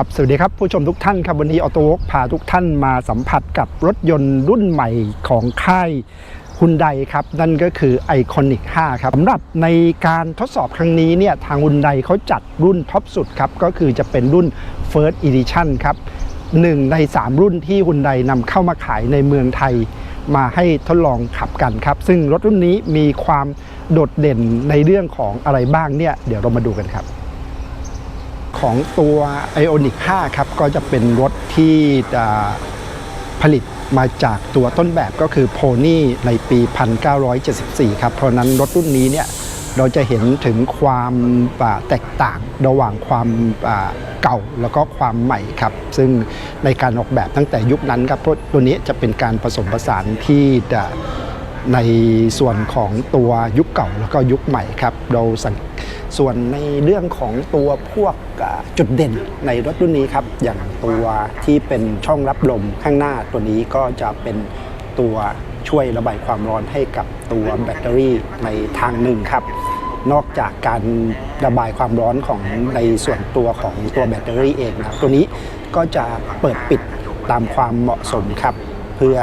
ครับสวัสดีครับผู้ชมทุกท่านครับวันนี้ออโต้วกพาทุกท่านมาสัมผัสกับรถยนต์รุ่นใหม่ของค่ายฮุนไดครับนั่นก็คือ Iconic 5ครับสำหรับในการทดสอบครั้งนี้เนี่ยทางฮุนไดเขาจัดรุ่นท็อปสุดครับก็คือจะเป็นรุ่น First Edition ครับหนึ่งใน 3 รุ่นที่ฮุนไดนำเข้ามาขายในเมืองไทยมาให้ทดลองขับกันครับ ซึ่งรถรุ่นนี้มีความโดดเด่นในเรื่องของอะไรบ้างเนี่ยเดี๋ยวเรามาดูกันครับ ของตัว Ionic 5ครับ ก็จะเป็นรถที่ผลิตมาจากตัวต้นแบบก็คือ Pony ในปี 1974 ครับ เพราะนั้นรถรุ่นนี้เนี่ยเราจะเห็นถึงความแตกต่างระหว่างความเก่าแล้วก็ความใหม่ครับ ซึ่งในการออกแบบตั้งแต่ยุคนั้นครับราะตัวนี้จะเป็นการผสมผสานที่ ในส่วนของตัวยุคเก่าแล้วก็ยุคใหม่ครับเราสังส่วนในเรื่องของตัวพวกจุดเด่นในรถรุ่นนี้ครับอย่างตัวที่เป็นช่องรับลมข้างหน้าตัวนี้ก็จะเป็นตัวช่วยระบายความร้อนให้กับตัวแบตเตอรี่ในทางหนึ่งครับ นอกจากการระบายความร้อนของในส่วนตัวของตัวแบตเตอรี่เองนะตัวนี้ก็จะเปิดปิดตามความเหมาะสมครับ เพื่อ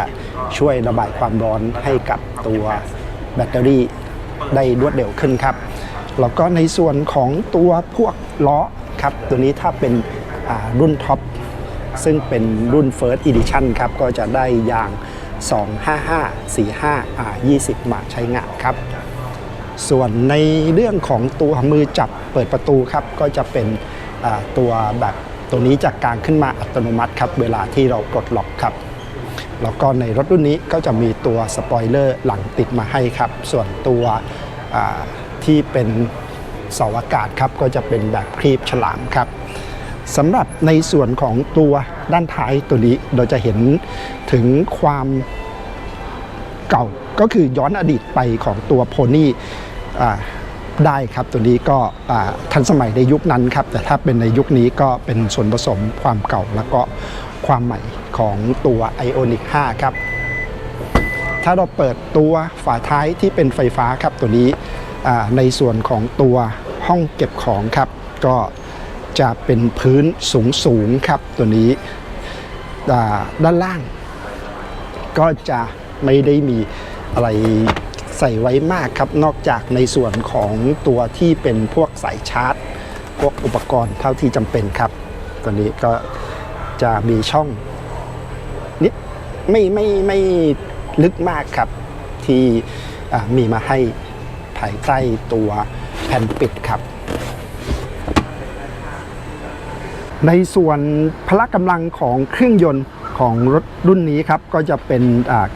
ช่วยระบายความร้อนให้กับตัวแบตเตอรี่ได้รวดเร็วขึ้นครับ แล้วก็ในส่วนของตัวพวกล้อครับตัวนี้ถ้าเป็นรุ่นท็อปซึ่งเป็นรุ่น First Edition ครับ ก็จะได้ยาง 255 45 20 มาใช้งานครับ ส่วนในเรื่องของตัวมือจับเปิดประตูครับ ก็จะเป็นตัวแบบตัวนี้จากกลางขึ้นมาอัตโนมัติครับ เวลาที่เรากดล็อกครับ แล้วก็ในรถรุ่นนี้ก็จะมีตัวสปอยเลอร์หลังติดมาให้ครับ ส่วนตัวที่เป็นเสาอากาศครับก็จะเป็นแบบครีบฉลามครับสำหรับในส่วนของตัวด้านท้ายตัวนี้เราจะเห็นถึงความเก่าก็คือย้อนอดีตไปของตัวโพนี่ ได้ครับ ตัวนี้ก็ทันสมัยในยุคนั้นครับ แต่ถ้าเป็นในยุคนี้ก็เป็นส่วนผสมความเก่าแล้วก็ความใหม่ของตัว Ionic 5 ครับ ถ้าเราเปิดตัวฝาท้ายที่เป็นไฟฟ้าครับตัวนี้ในส่วนของตัวห้องเก็บของครับ ก็จะเป็นพื้นสูงสูงครับตัวนี้ด้านล่าง ก็จะไม่ได้มีอะไร ใส่ไว้มากครับ นอกจากในส่วนของตัวที่เป็นพวกสายชาร์จ พวกอุปกรณ์เท่าที่จำเป็นครับ ตัวนี้ก็จะมีช่องนิดไม่ไม่ไม่ลึกมากครับ ที่มีมาให้ภายใต้ตัวแผ่นปิดครับ ในส่วนพละกำลังของเครื่องยนต์ ของรถรุ่นนี้ครับก็จะเป็น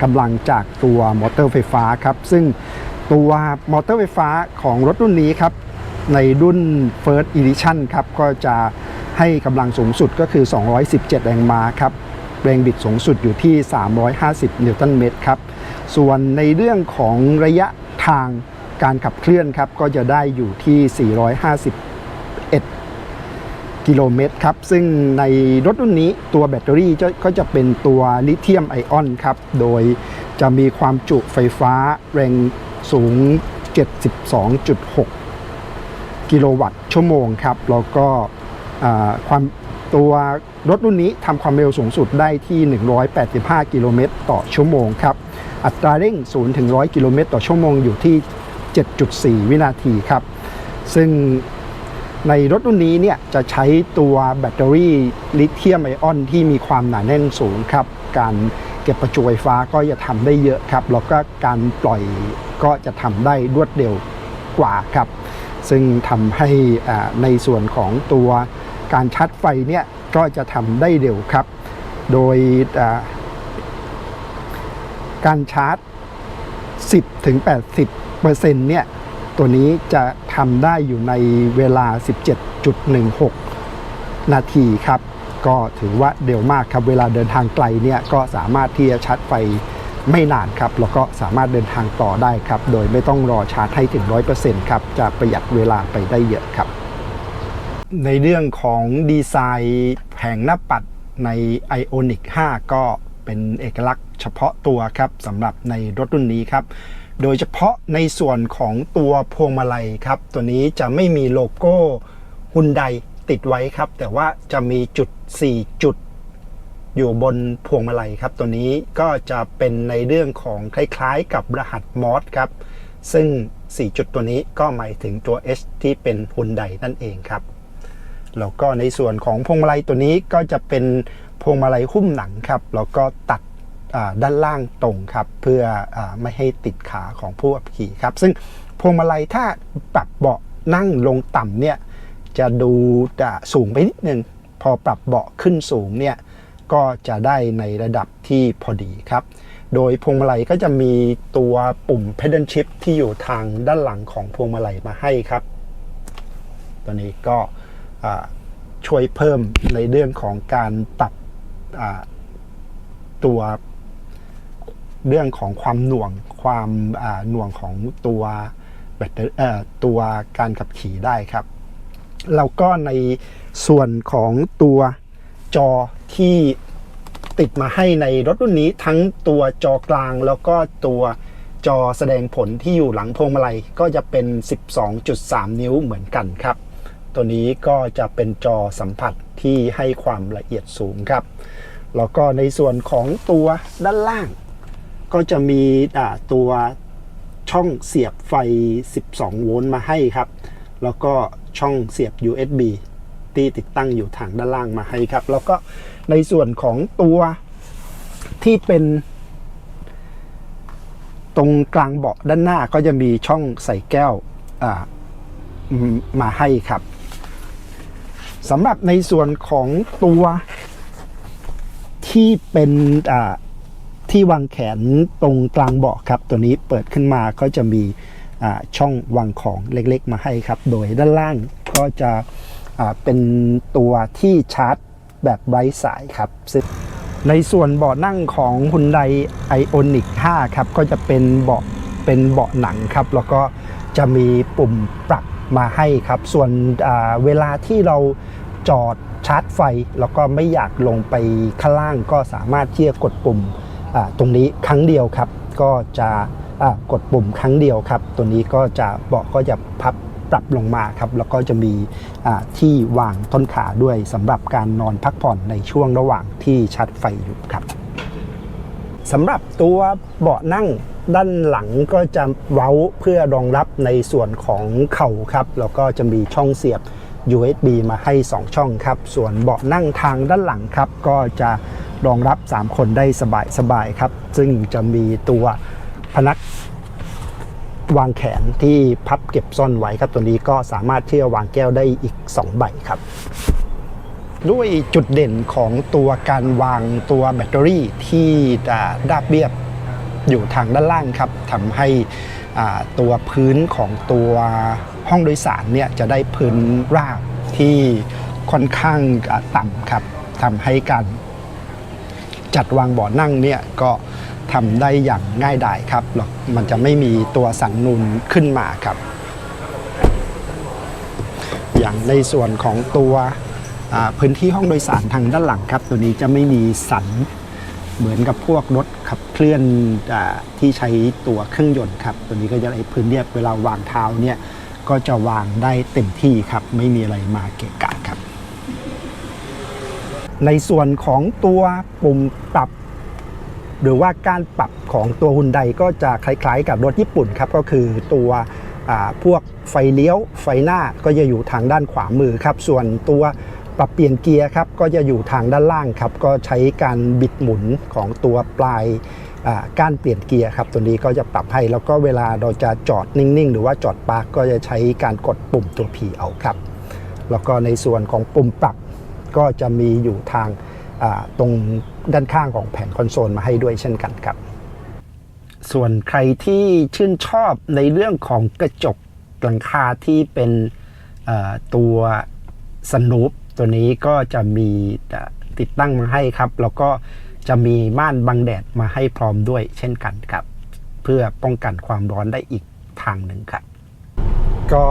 กำลังจากตัวมอเตอร์ไฟฟ้าครับซึ่งตัวมอเตอร์ไฟฟ้าของรถรุ่นนี้ครับในรุ่น First Edition ครับก็จะให้กำลังสูงสุดก็คือ 217 แรงม้าครับแรงบิดสูงสุดอยู่ที่ 350 นิวตันเมตรครับ ส่วนในเรื่องของระยะทางการขับเคลื่อนครับก็จะได้อยู่ที่451 กิโลเมตรครับ ซึ่งในรถรุ่นนี้ตัวแบตเตอรี่จะก็จะเป็นตัวลิเธียมไอออนครับ โดยจะมีความจุไฟฟ้าแรงสูง 72.6 กิโลวัตต์ชั่วโมงครับ แล้วก็ความตัวรถรุ่นนี้ทำความเร็วสูงสุดได้ที่ 185 กิโลเมตรต่อชั่วโมงครับ อัตราเร่ง 0 ถึง 100 กิโลเมตรต่อชั่วโมงอยู่ที่ 7.4 วินาทีครับ ซึ่ง ในรถรุ่นนี้เนี่ยจะใช้ตัวแบตเตอรี่ลิเธียมไอออนที่มีความหนาแน่นสูงครับ การเก็บประจุไฟฟ้าก็จะทำได้เยอะครับ แล้วก็การปล่อยก็จะทำได้รวดเร็วกว่าครับ ซึ่งทำให้อ่าในส่วนของตัวการชาร์จไฟเนี่ยก็จะทำได้เร็วครับ โดยการชาร์จ 10ถึง80เปอร์เซ็นต์เนี่ย ตัวนี้จะทำได้อยู่ในเวลา 17.16 นาทีครับ ก็ถือว่าเร็วมากครับ เวลาเดินทางไกลเนี่ยก็สามารถที่จะชาร์จไฟไม่นานครับ แล้วก็สามารถเดินทางต่อได้ครับ โดยไม่ต้องรอชาร์จให้ถึง 100%ครับ จะประหยัดเวลาไปได้เยอะครับ ในเรื่องของดีไซน์แผงหน้าปัดใน Ionic 5 ก็เป็นเอกลักษณ์เฉพาะตัวครับสำหรับในรถรุ่นนี้ครับ โดยเฉพาะในส่วนของตัวพวงมาลัยครับ ตัวนี้จะไม่มีโลโก้ฮุนไดติดไว้ครับ แต่ว่าจะมีจุด 4 จุด อยู่บนพวงมาลัยครับ ตัวนี้ก็จะเป็นในเรื่องของคล้ายๆ กับรหัสมอสครับ ซึ่ง 4 จุดตัวนี้ก็หมายถึงตัว H ที่เป็นฮุนไดนั่นเองครับแล้วก็ในส่วนของพวงมาลัยตัวนี้ก็จะเป็นพวงมาลัยหุ้มหนังครับ แล้วก็ตัด ด้านล่างตรงครับ เพื่ออไม่ให้ติดขาของผู้ขับขี่ครับ ซึ่งพวงมาลัยถ้าปรับเบาะนั่งลงต่ำเนี่ยจะดูจะสูงไปนิดนึง พอปรับเบาะขึ้นสูงเนี่ยก็จะได้ในระดับที่พอดีครับ โดยพวงมาลัยก็จะมีตัวปุ่ม pedal shift ที่อยู่ทางด้านหลังของพวงมาลัยมาให้ครับ ตัวนี้ก็ช่วยเพิ่มในเรื่องของการปรับตัว เรื่องของความหน่วงความหน่วงของตัวแบตเตอร์ตัวการขับขี่ได้ครับแล้วก็ในส่วนของตัวจอที่ติดมาให้ในรถรุ่นนี้ทั้งตัวจอกลางแล้วก็ตัวจอแสดงผลที่อยู่หลังพวงมาลัยก็จะเป็น 12.3 นิ้วเหมือนกันครับ ตัวนี้ก็จะเป็นจอสัมผัสที่ให้ความละเอียดสูงครับ แล้วก็ในส่วนของตัวด้านล่าง ก็จะมีตัวช่องเสียบไฟ 12 โวลต์มาให้ครับ แล้วก็ช่องเสียบ USB ที่ติดตั้งอยู่ทางด้านล่างมาให้ครับ แล้วก็ในส่วนของตัวที่เป็น ตรงกลางเบาะด้านหน้าก็จะมีช่องใส่แก้วมาให้ครับสำหรับในส่วนของตัวที่เป็นอ ที่วางแขนตรงกลางเบาะครับ ตัวนี้เปิดขึ้นมาก็จะมีช่องวางของเล็กๆ มาให้ครับ โดยด้านล่างก็จะเป็นตัวที่ชาร์จแบบไร้สายครับ ในส่วนเบาะนั่งของ Hyundai Ioniq 5 ครับ ก็จะเป็นเบาะเป็นเบาะหนังครับ แล้วก็จะมีปุ่มปรับมาให้ครับ ส่วนเวลาที่เราจอดชาร์จไฟ แล้วก็ไม่อยากลงไปข้างล่างก็สามารถที่จะกดปุ่ม ตรงนี้ครั้งเดียวครับ ก็จะกดปุ่มครั้งเดียวครับ ตัวนี้ก็จะเบาะก็จะพับปรับลงมาครับ แล้วก็จะมีที่วางต้นขาด้วยสำหรับการนอนพักผ่อนในช่วงระหว่างที่ชาร์จไฟอยู่ครับสำหรับตัวเบาะนั่งด้านหลังก็จะเว้าเพื่อรองรับในส่วนของเข่าครับ แล้วก็จะมีช่องเสียบ USB มาให้ 2 ช่องครับ ส่วนเบาะนั่งทางด้านหลังครับ ก็จะ รองรับ 3 คนได้สบายๆครับ ซึ่งจะมีตัวพนักวางแขนที่พับเก็บซ่อนไว้ครับ ตัวนี้ก็สามารถที่จะวางแก้วได้อีก 2 ใบครับ ด้วยจุดเด่นของตัวการวางตัวแบตเตอรี่ที่อ่าราบเรียบอยู่ทางด้านล่างครับทำให้ตัวพื้นของตัวห้องโดยสารเนี่ยจะได้พื้นราบที่ค่อนข้างต่ำครับทำให้การ จัดวางเบาะนั่งเนี่ยก็ทำได้อย่างง่ายดายครับแล้วมันจะไม่มีตัวสันนูนขึ้นมาครับ อย่างในส่วนของตัวพื้นที่ห้องโดยสารทางด้านหลังครับ ตัวนี้จะไม่มีสันเหมือนกับพวกรถขับเคลื่อนอที่ใช้ตัวเครื่องยนต์ครับ ตัวนี้ก็จะได้พื้นเรียบเวลาวางเท้าเนี่ยก็จะวางได้เต็มที่ครับ ไม่มีอะไรมาเกะกะ ในส่วนของตัวปุ่มปรับ หรือว่าการปรับของตัวฮุนไดก็จะคล้ายๆ กับรถญี่ปุ่นครับ ก็คือตัวพวกไฟเลี้ยวไฟหน้าก็จะอยู่ทางด้านขวามือครับ ส่วนตัวปรับเปลี่ยนเกียร์ครับก็จะอยู่ทางด้านล่างครับ ก็ใช้การบิดหมุนของตัวปลายก้านเปลี่ยนเกียร์ครับ ตัวนี้ก็จะปรับให้แล้วก็เวลาเราจะจอดนิ่ง ๆ หรือว่าจอดปาร์กก็จะใช้การกดปุ่มตัว P เอาครับ แล้วก็ในส่วนของปุ่มปรับ ก็จะมีอยู่ทางตรงด้านข้างของแผงคอนโซลมาให้ด้วยเช่นกันครับ ส่วนใครที่ชื่นชอบในเรื่องของกระจกหลังคาที่เป็นตัวสนูปตัวนี้ก็จะมีติดตั้งมาให้ครับ แล้วก็จะมีม่านบังแดดมาให้พร้อมด้วยเช่นกันครับ เพื่อป้องกันความร้อนได้อีกทางหนึ่งครับ ก็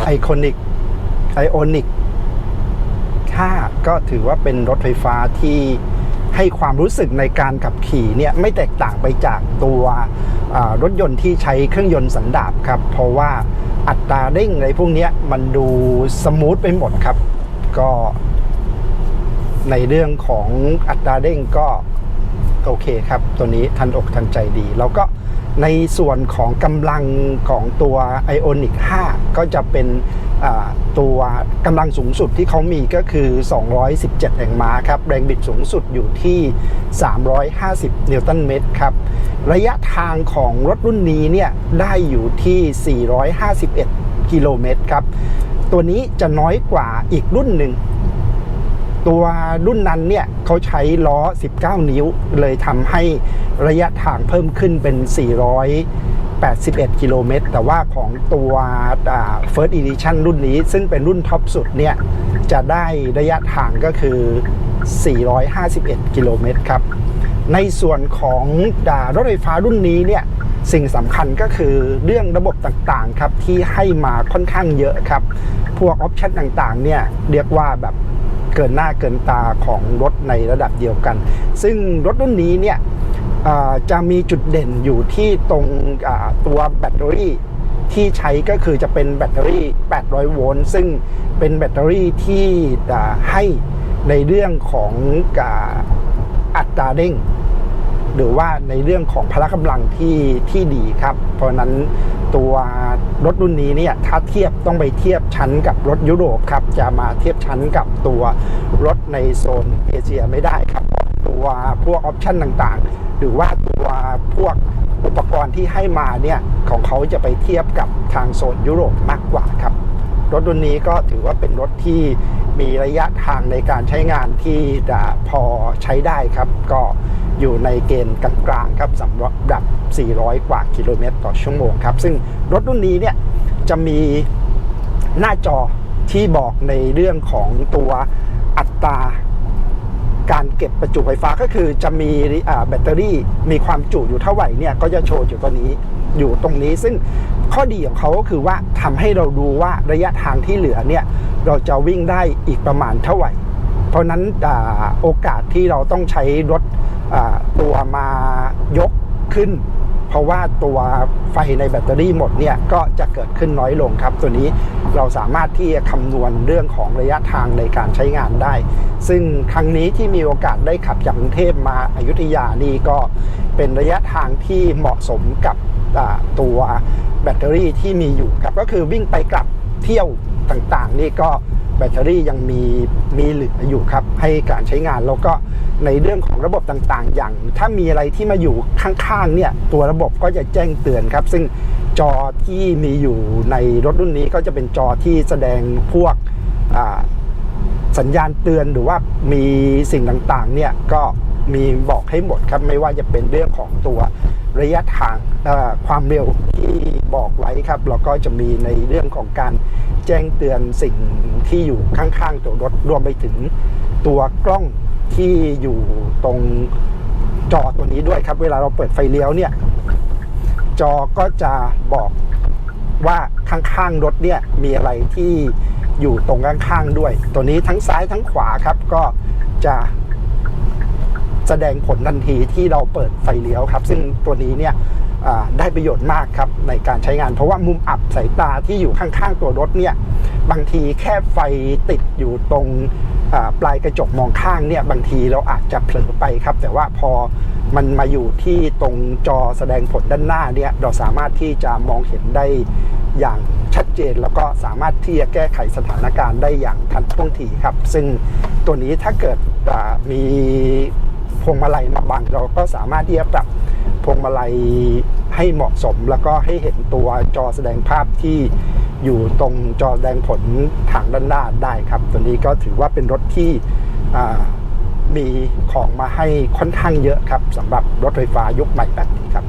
ไอคอนิกไอโอนิก 5 ก็ถือว่าเป็นรถไฟฟ้าที่ให้ความรู้สึกในการขับขี่เนี่ยไม่แตกต่างไปจากตัวรถยนต์ที่ใช้เครื่องยนต์สันดาปครับ เพราะว่าอัตราเร่งอะไรพวกนี้มันดูสมูทไปหมดครับ ก็ในเรื่องของอัตราเร่งก็โอเคครับ ตัวนี้ทันอกทันใจดี แล้วก็ ในส่วนของกำลังของตัว Ionic 5 ก็จะเป็นตัวกำลังสูงสุดที่เขามีก็คือ 217 แรงม้าครับ แรงบิดสูงสุดอยู่ที่ 350 นิวตันเมตรครับ ระยะทางของรถรุ่นนี้เนี่ยได้อยู่ที่ 451 กิโลเมตรครับ ตัวนี้จะน้อยกว่าอีกรุ่นหนึ่ง ตัวรุ่นนั้นเนี่ยเขาใช้ล้อ 19 นิ้ว เลยทำให้ระยะทางเพิ่มขึ้นเป็น 481 กิโลเมตร แต่ว่าของตัว First Edition รุ่นนี้ ซึ่งเป็นรุ่นท็อปสุดเนี่ย จะได้ระยะทางก็คือ 451 กิโลเมตรครับ ในส่วนของดารถไฟฟ้ารุ่นนี้เนี่ยสิ่งสำคัญก็คือเรื่องระบบต่างๆครับที่ให้มาค่อนข้างเยอะครับ พวกออปชันต่างๆเนี่ยเรียกว่าแบบ เกินหน้าเกินตาของรถในระดับเดียวกัน ซึ่งรถรุ่นนี้เนี่ยจะมีจุดเด่นอยู่ที่ตรงตัวแบตเตอรี่ที่ใช้ก็คือจะเป็นแบตเตอรี่ 800 โวลต์ ซึ่งเป็นแบตเตอรี่ที่ให้ในเรื่องของอ่าอัตราเร่ง หรือว่าในเรื่องของพละกำลังที่ที่ดีครับ เพราะนั้นตัวรถรุ่นนี้เนี่ยถ้าเทียบต้องไปเทียบชั้นกับรถยุโรปครับจะมาเทียบชั้นกับตัวรถในโซนเอเชียไม่ได้ครับเพราะตัวพวกออปชั่นต่างๆ หรือว่าตัวพวกอุปกรณ์ที่ให้มาเนี่ยของเขาจะไปเทียบกับทางโซนยุโรปมากกว่าครับ รถรุ่นนี้ก็ถือว่าเป็นรถที่มีระยะทางในการใช้งานที่จะพอใช้ได้ครับ ก็ อยู่ในเกณฑ์กลางๆครับสำหรับ 400 กว่ากิโลเมตรต่อชั่วโมงครับ ซึ่งรถรุ่นนี้เนี่ยจะมีหน้าจอที่บอกในเรื่องของตัวอัตราการเก็บประจุไฟฟ้าก็คือจะมีแบตเตอรี่มีความจุอยู่เท่าไหร่เนี่ยก็จะโชว์อยู่ตัวนี้อยู่ตรงนี้ ซึ่งข้อดีของเขาก็คือว่าทำให้เราดูว่าระยะทางที่เหลือเนี่ยเราจะวิ่งได้อีกประมาณเท่าไหร่ เพราะนั้นอโอกาสที่เราต้องใช้รถ ตัวมายกขึ้น เพราะว่าตัวไฟในแบตเตอรี่หมดเนี่ยก็จะเกิดขึ้นน้อยลงครับ ตัวนี้เราสามารถที่จะคำนวณเรื่องของระยะทางในการใช้งานได้ ซึ่งครั้งนี้ที่มีโอกาสได้ขับจากกรุงเทพมาอายุทยานี่ก็เป็นระยะทางที่เหมาะสมกับตัวแบตเตอรี่ที่มีอยู่ครับก็คือวิ่งไปกลับเที่ยวต่างๆ นี่ก็ แบตเตอรี่ยังมีมีเหลืออยู่ครับ ให้การใช้งานแล้วก็ในเรื่องของระบบต่างๆ อย่าง ถ้ามีอะไรที่มาอยู่ข้างๆเนี่ยตัวระบบก็จะแจ้งเตือนครับ ซึ่งจอที่มีอยู่ในรถรุ่นนี้ก็จะเป็นจอที่แสดงพวกสัญญาณเตือนหรือว่ามีสิ่งต่างๆเนี่ยก็ มีบอกให้หมดครับไม่ว่าจะเป็นเรื่องของตัวระยะทางความเร็วที่บอกไว้ครับแล้วก็จะมีในเรื่องของการแจ้งเตือนสิ่งที่อยู่ข้างๆตัวรถรวมไปถึงตัวกล้องที่อยู่ตรงจอตัวนี้ด้วยครับ เวลาเราเปิดไฟเลี้ยวเนี่ย จอก็จะบอกว่าข้างๆรถเนี่ยมีอะไรที่อยู่ตรงข้างๆด้วย ตัวนี้ทั้งซ้ายทั้งขวาครับ ก็จะ แสดงผลทันทีที่เราเปิดไฟเลี้ยวครับ ซึ่งตัวนี้เนี่ยอ่าได้ประโยชน์มากครับในการใช้งาน เพราะว่ามุมอับสายตาที่อยู่ข้างๆตัวรถเนี่ยบางทีแค่ไฟติดอยู่ตรงอ่าปลายกระจกมองข้างเนี่ยบางทีเราอาจจะเผลอไปครับ แต่ว่าพอมันมาอยู่ที่ตรงจอแสดงผลด้านหน้าเนี่ยเราสามารถที่จะมองเห็นได้อย่างชัดเจน แล้วก็สามารถที่จะแก้ไขสถานการณ์ได้อย่างทันท่วงทีครับ ซึ่งตัวนี้ถ้าเกิดอ่ามี พวงมาลัยมาบังเราก็สามารถที่จะปรับพวงมาลัยให้เหมาะสม แล้วก็ให้เห็นตัวจอแสดงภาพที่อยู่ตรงจอแสดงผลทางด้านหน้าได้ครับ ตัวนี้ก็ถือว่าเป็นรถที่มีของมาให้ค่อนข้างเยอะครับสำหรับรถไฟฟ้ายุคใหม่แบบนี้ครับ